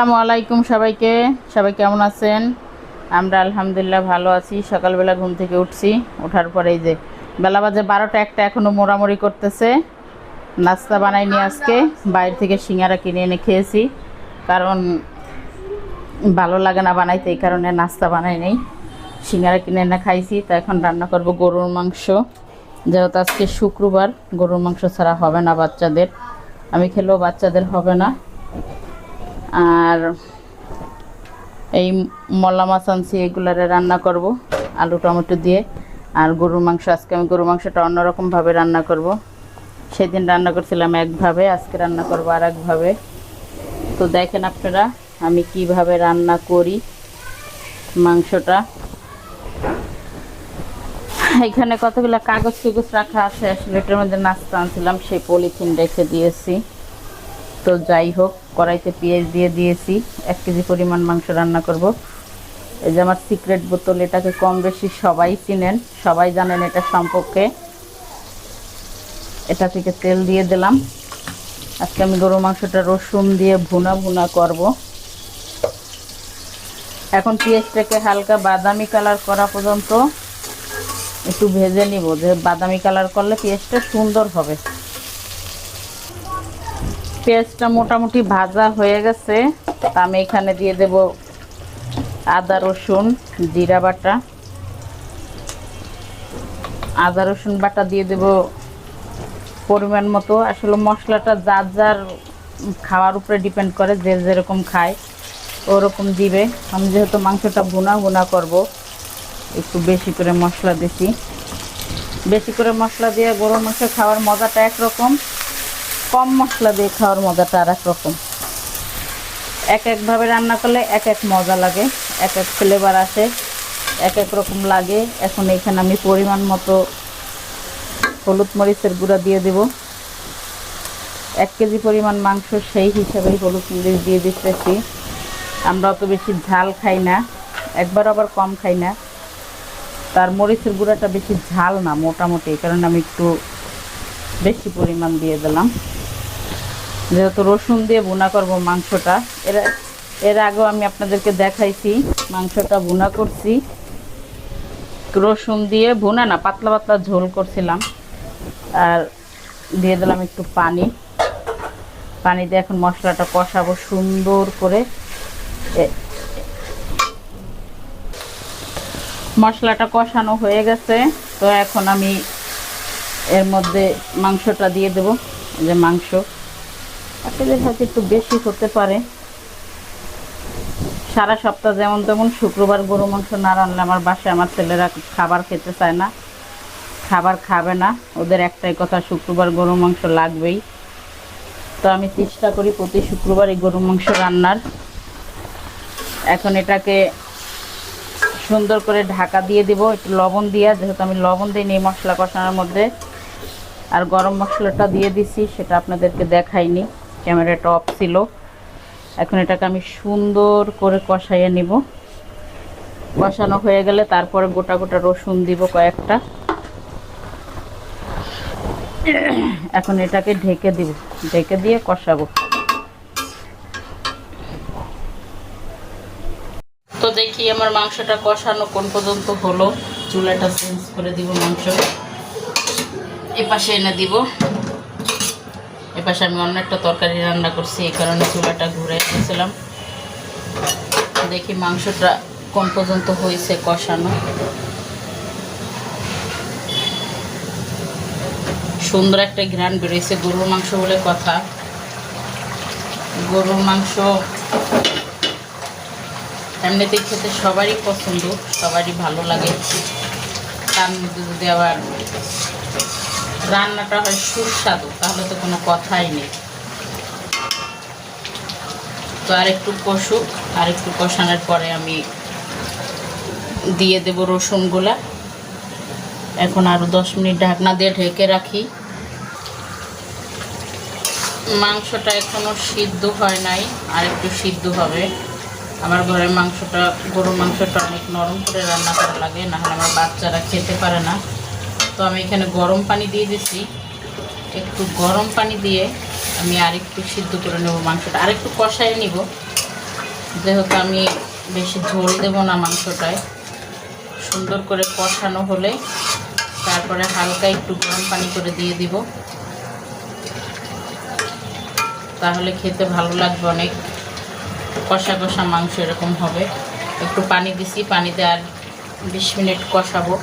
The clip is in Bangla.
আসসালামু আলাইকুম সবাইকে। সবাই কেমন আছেন? আমরা আলহামদুলিল্লাহ ভালো আছি। সকালবেলা ঘুম থেকে উঠছি। ওঠার পরেই যে বেলা বাজে বারোটা, একটা এখনও মোড়ামুড়ি করতেছে। নাস্তা বানাইনি আজকে। বাইরে থেকে সিঙ্গারা কিনে এনে খেয়েছি। কারণ ভালো লাগে না বানাইতে, এই কারণে নাস্তা বানাই নেই। সিঙ্গারা কিনে এনে খাইছি। তা এখন রান্না করব গরুর মাংস। যেহেতু আজকে শুক্রবার, গরুর মাংস ছাড়া হবে না বাচ্চাদের। আমি খেলেও বাচ্চাদের হবে না। আর এই মল্লা মাছ আনছি, এগুলারে রান্না করব, আলু টমেটো দিয়ে। আর গরুর মাংস, আজকে আমি গরুর মাংসটা অন্যরকমভাবে রান্না করব। সেদিন রান্না করছিলাম একভাবে, আজকে রান্না করব আর একভাবে তো দেখেন আপনারা, আমি কীভাবে রান্না করি মাংসটা। এখানে কতগুলো কাগজ টুগজ রাখা আছে আসলে এটার মধ্যে নাস্তা আনছিলাম, সেই পলিথিন রেখে দিয়েছি। তো যাই হোক, কড়াইতে পেঁয়াজ দিয়ে দিয়েছি, এক কেজি পরিমাণ মাংস রান্না করব। এই যে আমার সিক্রেট বোতল, এটাকে কম বেশি সবাই চিনেন, সবাই জানেন এটা সম্পর্কে। এটা থেকে তেল দিয়ে দিলাম। আজকে আমি গরু মাংসটা রসুন দিয়ে ভুনা ভুনা করব। এখন পেঁয়াজটাকে হালকা বাদামি কালার করা পর্যন্ত একটু ভেজে নিব, যে বাদামি কালার করলে পেঁয়াজটা সুন্দর হবে। পেঁয়াজটা মোটামুটি ভাজা হয়ে গেছে। তা আমি এখানে দিয়ে দেব আদা, রসুন, জিরা বাটা। আদা, রসুন বাটা দিয়ে দেব পরিমাণ মতো। আসলে মশলাটা যার যার খাওয়ার উপরে ডিপেন্ড করে, যে যেরকম খায়, ওরকম দিবে। আমি যেহেতু মাংসটা ভুনা ভুনা করব, একটু বেশি করে মশলা দিছি। বেশি করে মশলা দিয়ে গরুর মাংস খাওয়ার মজাটা একরকম। কম মশলা দিয়ে খাওয়ার মজাটা আর রকম এক একভাবে রান্না করলে এক এক মজা লাগে, এক এক ফ্লেভার আসে, এক এক রকম লাগে। এখন এখানে আমি পরিমাণ মতো হলুদ মরিচের গুঁড়া দিয়ে দেব। এক কেজি পরিমাণ মাংস সেই হিসাবেই হলুদ মরিচ দিয়ে দিতেছি। আমরা অত বেশি ঝাল খাই না, একবার আবার কম খাই না। তার মরিচের গুঁড়াটা বেশি ঝাল না, মোটামুটি কারণে আমি একটু বেশি পরিমাণ দিয়ে দিলাম। যেহেতু রসুন দিয়ে বোনা করব মাংসটা, এর এর আগেও আমি আপনাদেরকে দেখাইছি, মাংসটা বোনা করছি। রসুন দিয়ে ভুনা না, পাতলা পাতলা ঝোল করছিলাম। আর দিয়ে দিলাম একটু পানি। পানি দিয়ে এখন মশলাটা কষাবো সুন্দর করে। মশলাটা কষানো হয়ে গেছে, তো এখন আমি এর মধ্যে মাংসটা দিয়ে দেব যে মাংস। আপনাদের হয়তো একটু বেশি হতে পারে। সারা সপ্তাহ যেমন তেমন শুক্রবার গরু, মাংস না রানলে আমার বাসায় আমার ছেলেরা খাবার খেতে চায় না। খাবার খাবে না। ওদের একটাই কথা, শুক্রবার গরু, মাংস লাগবেই। তো আমি চেষ্টা করি প্রতি শুক্রবার এই গরু, মাংস রান্নার। এখন এটাকে সুন্দর করে ঢাকা দিয়ে দিব, একটু লবণ দিয়া। যেহেতু আমি লবণ দিই এই মশলা কষানোর মধ্যে, আর গরম মশলাটা দিয়ে দিছি, সেটা আপনাদেরকে দেখাইনি। ক্যামেরাটা অফ ছিল। এখন এটাকে আমি সুন্দর করে কষাইয়ে নিব। কষানো হয়ে গেলে তারপরে গোটা গোটা রসুন দিব কয়েকটা। এখন এটাকে ঢেকে দিব। ঢেকে দিয়ে কষাবো। তো দেখি আমার মাংসটা কষানো কোন পর্যন্ত হলো। চুলাটা চেঞ্জ করে দিব মাংস। এপাশে এনে দিব। এপাশে আমি অন্য একটা তরকারি রান্না করছি, এই কারণে চুলাটা ঘুরে এসেছিলাম দেখি মাংসটা কোন পর্যন্ত হয়েছে কষানো। সুন্দর একটা ঘ্রাণ বেরোয়েছে গরুর মাংস বলে কথা। গরুর মাংস এমনিতেই খেতে সবারই পছন্দ, সবারই ভালো লাগে। তার মধ্যে যদি আবার রান্নাটা হয় সুস্বাদু, তাহলে তো কোনো কথাই নেই। তো আর একটু কষুক আর একটু কষানোর পরে আমি দিয়ে দেব রসুনগুলা। এখন আরও দশ মিনিট ঢাকনা দিয়ে ঢেকে রাখি। মাংসটা এখনও সিদ্ধ হয় নাই, আর একটু সিদ্ধ হবে। আমার ঘরের মাংসটা, গরুর মাংসটা অনেক নরম করে রান্না করা লাগে, নাহলে আমার বাচ্চারা খেতে পারে না। তো আমি এখানে গরম পানি দিয়ে দিছি। একটু গরম পানি দিয়ে আমি আরেকটু সিদ্ধ করে নেব মাংসটা। আরেকটু কষাই নিব। যেহেতু আমি বেশি ঝোল দেব না মাংসটায়। সুন্দর করে কষানো হলে তারপরে হালকা একটু গরম পানি করে দিয়ে দিব। তাহলে খেতে ভালো লাগবে অনেক। কষা কষা মাংস এরকম হবে। একটু পানি দিছি, পানিতে আর বিশ মিনিট কষাবো।